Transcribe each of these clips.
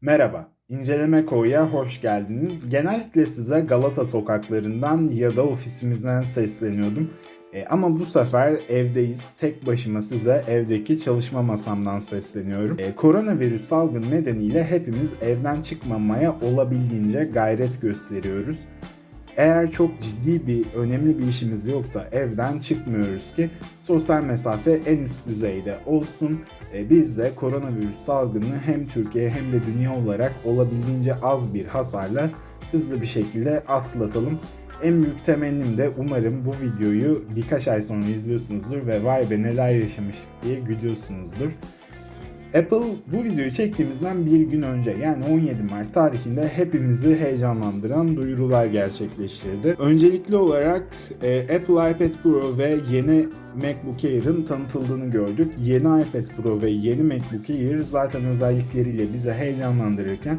Merhaba, İnceleme Koy'a hoş geldiniz. Genellikle size Galata sokaklarından ya da ofisimizden sesleniyordum. E, ama bu sefer evdeyiz. Tek başıma size evdeki çalışma masamdan sesleniyorum. E, koronavirüs salgını nedeniyle hepimiz evden çıkmamaya olabildiğince gayret gösteriyoruz. Eğer çok ciddi bir, önemli bir işimiz yoksa evden çıkmıyoruz ki sosyal mesafe en üst düzeyde olsun. E, biz de koronavirüs salgını hem Türkiye hem de dünya olarak olabildiğince az bir hasarla hızlı bir şekilde atlatalım. En büyük temennim de umarım bu videoyu birkaç ay sonra izliyorsunuzdur ve vay be neler yaşamıştık diye gülüyorsunuzdur. Apple bu videoyu çektiğimizden bir gün önce yani 17 Mart tarihinde hepimizi heyecanlandıran duyurular gerçekleştirdi. Öncelikli olarak e, Apple iPad Pro ve yeni MacBook Air'ın tanıtıldığını gördük. Yeni iPad Pro ve yeni MacBook Air zaten özellikleriyle bizi heyecanlandırırken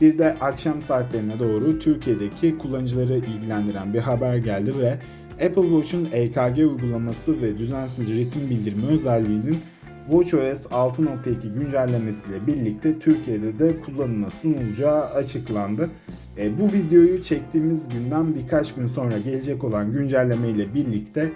bir de akşam saatlerine doğru Türkiye'deki kullanıcıları ilgilendiren bir haber geldi ve Apple Watch'un EKG uygulaması ve düzensiz ritim bildirimi özelliğinin WatchOS 6.2 güncellemesiyle birlikte Türkiye'de de kullanıma sunulacağı açıklandı. E, bu videoyu çektiğimiz günden birkaç gün sonra gelecek olan güncelleme ile birlikte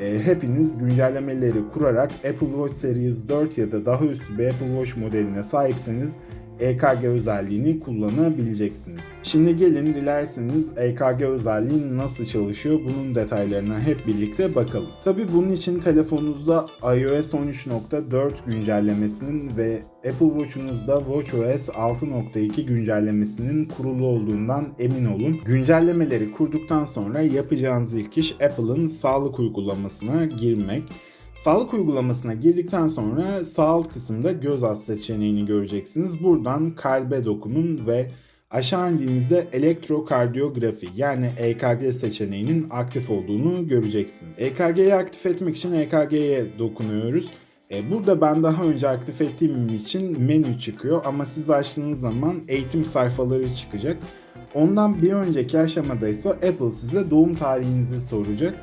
e, hepiniz güncellemeleri kurarak Apple Watch Series 4 ya da daha üstü bir Apple Watch modeline sahipseniz EKG özelliğini kullanabileceksiniz. Şimdi gelin dilerseniz EKG özelliği nasıl çalışıyor bunun detaylarına hep birlikte bakalım. Tabi bunun için telefonunuzda iOS 13.4 güncellemesinin ve Apple Watch'unuzda WatchOS 6.2 güncellemesinin kurulu olduğundan emin olun. Güncellemeleri kurduktan sonra yapacağınız ilk iş Apple'ın sağlık uygulamasına girmek. Sağlık uygulamasına girdikten sonra sağ alt kısımda göz alt seçeneğini göreceksiniz. Buradan kalbe dokunun ve aşağı indiğinizde elektrokardiyografi yani EKG seçeneğinin aktif olduğunu göreceksiniz. EKG'yi aktif etmek için EKG'ye dokunuyoruz. E, burada ben daha önce aktif ettiğim için menü çıkıyor ama siz açtığınız zaman eğitim sayfaları çıkacak. Ondan bir önceki aşamada ise Apple size doğum tarihinizi soracak.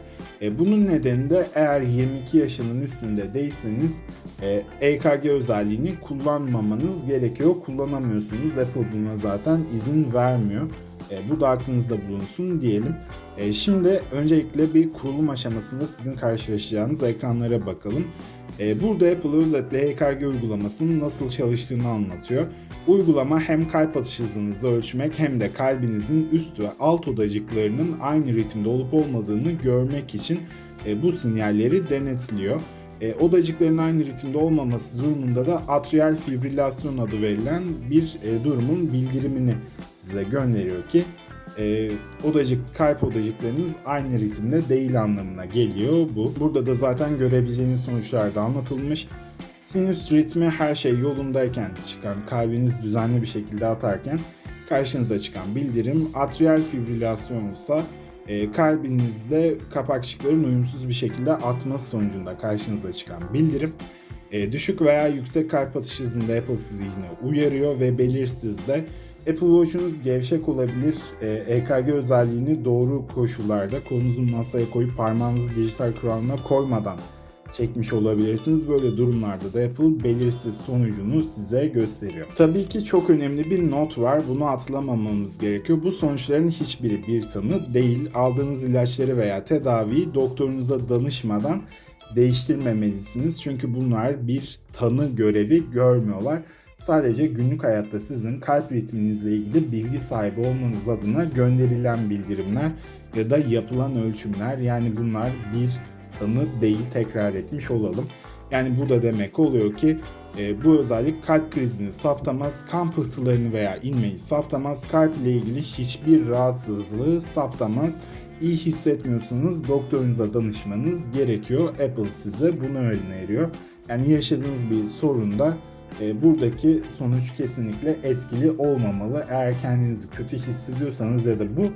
E, bunun nedeni de eğer 22 yaşının üstünde değilseniz e, EKG özelliğini kullanmamanız gerekiyor. Kullanamıyorsunuz. Apple buna zaten izin vermiyor. E, bu da aklınızda bulunsun diyelim. E, şimdi öncelikle bir kurulum aşamasında sizin karşılaşacağınız ekranlara bakalım. E, burada Apple özetle EKG uygulamasının nasıl çalıştığını anlatıyor. Uygulama hem kalp atış hızınızı ölçmek hem de kalbinizin üst ve alt odacıklarının aynı ritimde olup olmadığını görmek için e, bu sinyalleri denetliyor. E, odacıkların aynı ritimde olmaması durumunda da atrial fibrilasyon adı verilen bir e, durumun bildirimini size gönderiyor ki e, odacık kalp odacıklarınız aynı ritimde değil anlamına geliyor bu. Burada da zaten görebileceğiniz sonuçlar da anlatılmış. Sinüs ritmi her şey yolundayken çıkan, kalbiniz düzenli bir şekilde atarken karşınıza çıkan bildirim. Atrial fibrilasyon ise e, kalbinizde kapakçıkların uyumsuz bir şekilde atması sonucunda karşınıza çıkan bildirim. E, düşük veya yüksek kalp atış hızında Apple sizi yine uyarıyor ve belirsiz de Apple Watch'unuz gevşek olabilir. E, EKG özelliğini doğru koşullarda kolunuzu masaya koyup parmağınızı dijital kralına koymadan çekmiş olabilirsiniz. Böyle durumlarda da Apple belirsiz sonucunu size gösteriyor. Tabii ki çok önemli bir not var. Bunu atlamamamız gerekiyor. Bu sonuçların hiçbiri bir tanı değil. Aldığınız ilaçları veya tedaviyi doktorunuza danışmadan değiştirmemelisiniz. Çünkü bunlar bir tanı görevi görmüyorlar. Sadece günlük hayatta sizin kalp ritminizle ilgili bilgi sahibi olmanız adına gönderilen bildirimler ya da yapılan ölçümler yani bunlar bir tanı değil tekrar etmiş olalım. Yani bu da demek oluyor ki e, bu özellik kalp krizini saptamaz, kan pıhtılarını veya inmeyi saptamaz, kalp ile ilgili hiçbir rahatsızlığı saptamaz. İyi hissetmiyorsanız doktorunuza danışmanız gerekiyor. Apple size bunu öneriyor. Yani yaşadığınız bir sorunda buradaki sonuç kesinlikle etkili olmamalı. Eğer kendinizi kötü hissediyorsanız ya da bu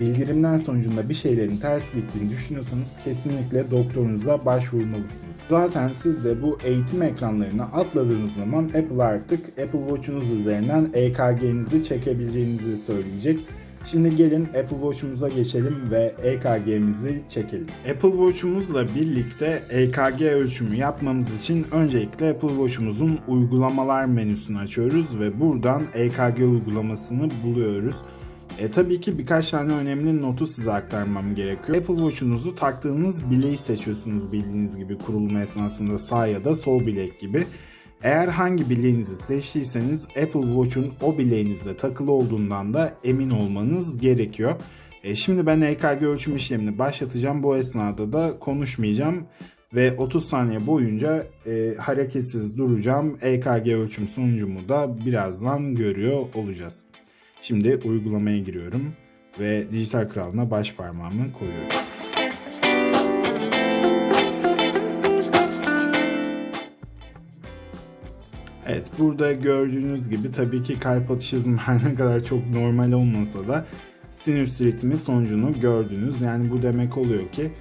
bildirimler sonucunda bir şeylerin ters gittiğini düşünüyorsanız kesinlikle doktorunuza başvurmalısınız. Zaten siz de bu eğitim ekranlarına atladığınız zaman Apple artık Apple Watch'unuz üzerinden EKG'nizi çekebileceğinizi söyleyecek. Şimdi gelin Apple Watch'umuza geçelim ve EKG'mizi çekelim. Apple Watch'umuzla birlikte EKG ölçümü yapmamız için öncelikle Apple Watch'umuzun uygulamalar menüsünü açıyoruz ve buradan EKG uygulamasını buluyoruz. E, tabii ki birkaç tane önemli notu size aktarmam gerekiyor. Apple Watch'unuzu taktığınız bileği seçiyorsunuz bildiğiniz gibi kurulma esnasında sağ ya da sol bilek gibi. Eğer hangi bileğinizi seçtiyseniz Apple Watch'un o bileğinizde takılı olduğundan da emin olmanız gerekiyor. E, şimdi ben EKG ölçüm işlemini başlatacağım. Bu esnada da konuşmayacağım ve 30 saniye boyunca e, hareketsiz duracağım. EKG ölçüm sonucumu da birazdan görüyor olacağız. Şimdi uygulamaya giriyorum ve dijital kralına baş parmağımı koyuyorum. Evet burada gördüğünüz gibi tabii ki kalp atışı hızım her ne kadar çok normal olmasa da sinüs ritmi sonucunu gördünüz. Yani bu demek oluyor ki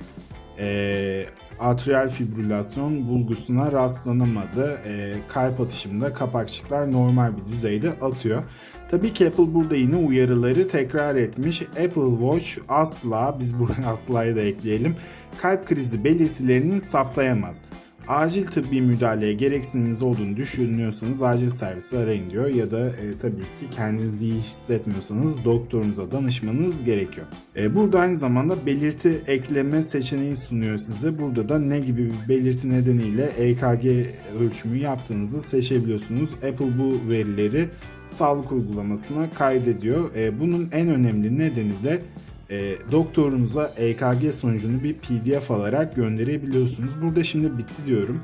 e, atrial fibrilasyon bulgusuna rastlanamadı. E, kalp atışımda kapakçıklar normal bir düzeyde atıyor. Tabii ki Apple burada yine uyarıları tekrar etmiş. Apple Watch asla, biz buraya asla'yı da ekleyelim, kalp krizi belirtilerini saptayamaz. Acil tıbbi müdahaleye gereksinimiz olduğunu düşünüyorsanız acil servisi arayın diyor ya da e, tabii ki kendinizi iyi hissetmiyorsanız doktorunuza danışmanız gerekiyor. E, burada aynı zamanda belirti ekleme seçeneği sunuyor size. Burada da ne gibi bir belirti nedeniyle EKG ölçümü yaptığınızı seçebiliyorsunuz. Apple bu verileri sağlık uygulamasına kaydediyor. E, bunun en önemli nedeni de e, doktorunuza EKG sonucunu bir PDF alarak gönderebiliyorsunuz. Burada şimdi bitti diyorum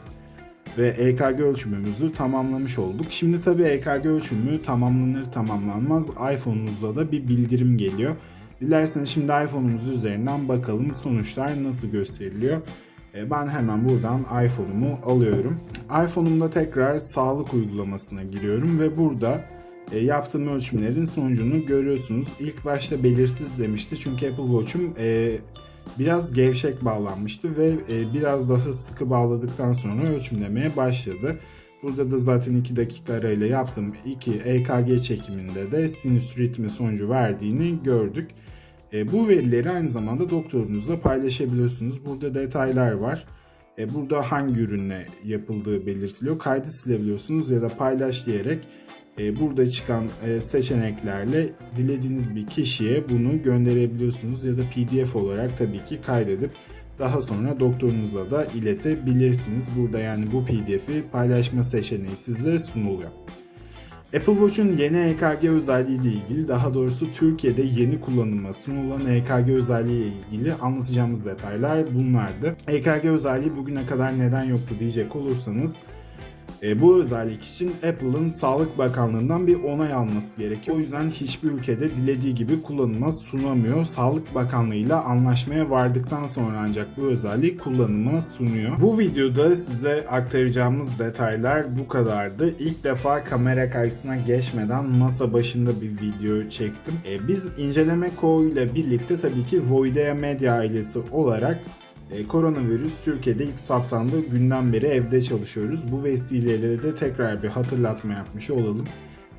ve EKG ölçümümüzü tamamlamış olduk. Şimdi tabii EKG ölçümü tamamlanır tamamlanmaz iPhone'unuzda da bir bildirim geliyor. Dilerseniz şimdi iPhone'umuz üzerinden bakalım sonuçlar nasıl gösteriliyor. E, ben hemen buradan iPhone'umu alıyorum. iPhone'umda tekrar sağlık uygulamasına giriyorum ve burada e, yaptığım ölçümlerin sonucunu görüyorsunuz. İlk başta belirsiz demişti çünkü Apple Watch'um e, biraz gevşek bağlanmıştı ve e, biraz daha sıkı bağladıktan sonra ölçümlemeye başladı. Burada da zaten 2 dakika arayla yaptığım iki EKG çekiminde de sinüs ritmi sonucu verdiğini gördük. E, bu verileri aynı zamanda doktorunuzla paylaşabiliyorsunuz. Burada detaylar var. E, burada hangi ürünle yapıldığı belirtiliyor. Kaydı silebiliyorsunuz ya da paylaş diyerek e, burada çıkan e, seçeneklerle dilediğiniz bir kişiye bunu gönderebiliyorsunuz ya da PDF olarak tabii ki kaydedip daha sonra doktorunuza da iletebilirsiniz. Burada yani bu PDF'i paylaşma seçeneği size sunuluyor. Apple Watch'un yeni EKG özelliği ile ilgili daha doğrusu Türkiye'de yeni kullanıma sunulan EKG özelliği ile ilgili anlatacağımız detaylar bunlardı. EKG özelliği bugüne kadar neden yoktu diyecek olursanız e, bu özellik için Apple'ın Sağlık Bakanlığı'ndan bir onay alması gerekiyor. O yüzden hiçbir ülkede dilediği gibi kullanıma sunamıyor. Sağlık Bakanlığı ile anlaşmaya vardıktan sonra ancak bu özelliği kullanıma sunuyor. Bu videoda size aktaracağımız detaylar bu kadardı. İlk defa kamera karşısına geçmeden masa başında bir video çektim. E, biz inceleme ile birlikte tabii ki Voidea Media ailesi olarak e, koronavirüs Türkiye'de ilk saptandığı günden beri evde çalışıyoruz. Bu vesileyle de tekrar bir hatırlatma yapmış olalım.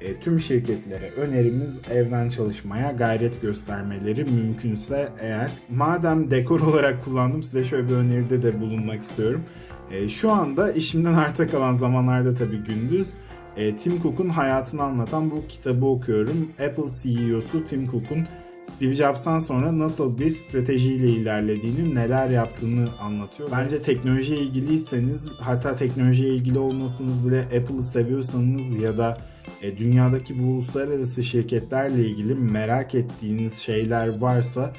E, tüm şirketlere önerimiz evden çalışmaya gayret göstermeleri mümkünse eğer. Madem dekor olarak kullandım size şöyle bir öneride de bulunmak istiyorum. E, şu anda işimden arta kalan zamanlarda tabii gündüz e, Tim Cook'un hayatını anlatan bu kitabı okuyorum. Apple CEO'su Tim Cook'un Steve Jobs'tan sonra nasıl bir stratejiyle ilerlediğini, neler yaptığını anlatıyor. Bence teknolojiye ilgiliyseniz, hatta teknolojiye ilgili olmasınız bile Apple'ı seviyorsanız ya da e, dünyadaki bu uluslararası şirketlerle ilgili merak ettiğiniz şeyler varsa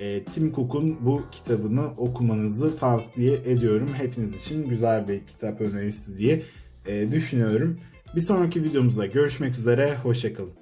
e, Tim Cook'un bu kitabını okumanızı tavsiye ediyorum. Hepiniz için güzel bir kitap önerisi diye e, düşünüyorum. Bir sonraki videomuzda görüşmek üzere, hoşçakalın.